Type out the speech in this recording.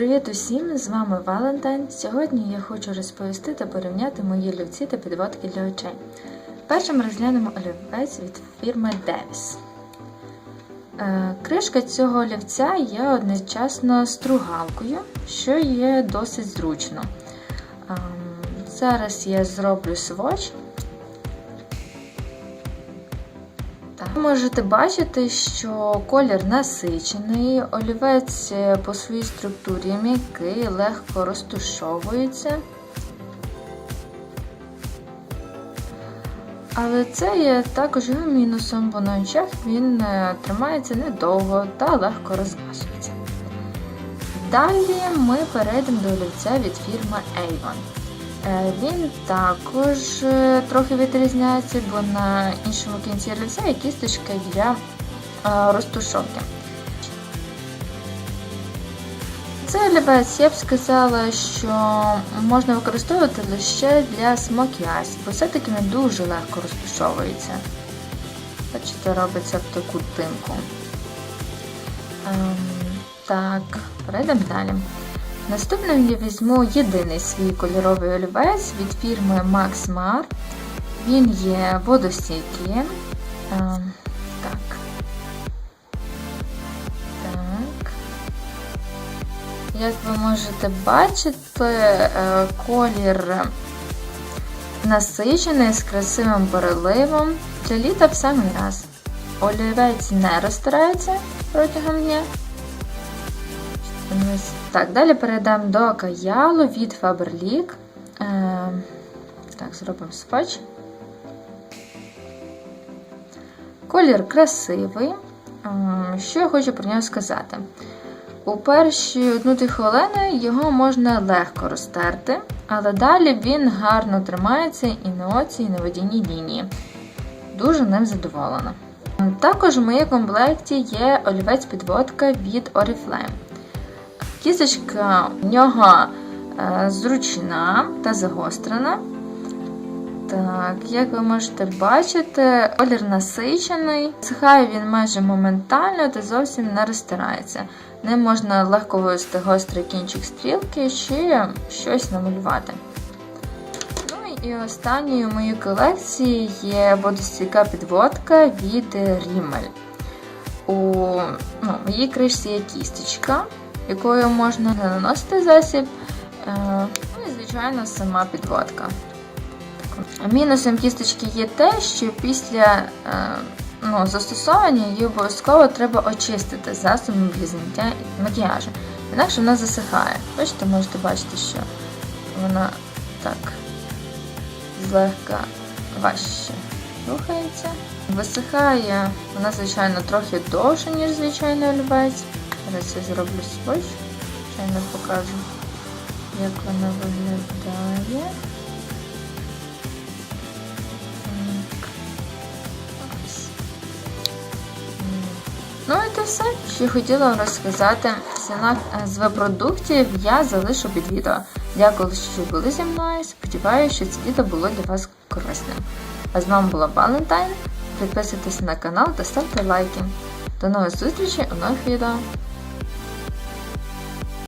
Привіт усім! З вами Валентайн. Сьогодні я хочу розповісти та порівняти мої олівці та підводки для очей. Першим розглянемо олівець від фірми Davis. Е, Кришка цього олівця є одночасно стругалкою, що є досить зручно. Ем, Зараз я зроблю сводч. Можете бачити, що колір насичений, олівець по своїй структурі м'який, легко розтушовується. Але це є також його мінусом, бо на очах він е, тримається недовго та легко розмазується. Далі ми перейдемо до олівця від фірми Avon. Е, Він також е, трохи відрізняється, бо на іншому кінці олівця є кісточка для е, розтушовки. Цей олівець я б сказала, що можна використовувати лише для смокіаж, бо все-таки він дуже легко розтушовується. Бачите, робиться в таку тинку. Ем, так, перейдемо далі. Наступним я візьму єдиний свій кольоровий олівець від фірми Max Mar. Він є водостійкий. Ем, так. Так. Як ви можете бачити, е, колір насичений з красивим переливом. Для літа в самий раз. Олівець не розтирається протягом дня. Так, далі перейдемо до каялу від Faberlic. Е, так, зробимо спач. Колір красивий. Е, Що я хочу про нього сказати? У перші одну-дві хвилини його можна легко розтерти, але далі він гарно тримається і на оці, і на водяній лінії. Дуже ним задоволена. Також в моєму комплекті є олівець-підводка від Oriflame. Кісточка в нього е, зручна та загострена. Так, як ви можете бачити, колір насичений, сихає він майже моментально та зовсім не розтирається. Ним можна легко вивести гострий кінчик стрілки чи щось намалювати. Ну і останньою в моїй колекції є водостійка підводка від Rimmel. У ну, моїй кришці є кісточка, якою можна наносити засіб. Е, ну і, звичайно, сама підводка. Мінусом кісточки є те, що після е, ну, застосовування її обов'язково треба очистити засобом для зняття макіяжу. Інакше вона засихає. Бачите, можете бачити, що вона так злегка важче рухається. Висихає вона, звичайно, трохи довше, ніж звичайний олівець. Зараз я зроблю свой, звичайно покажу, як вона виглядає. Ну і це все, що хотіла вам розказати. Ціна з продуктів я залишу під відео. Дякую, що були зі мною. Сподіваюся, що це відео було для вас корисним. А з вами була Валентайн. Підписуйтесь на канал та ставте лайки. До нових зустрічей у нових відео.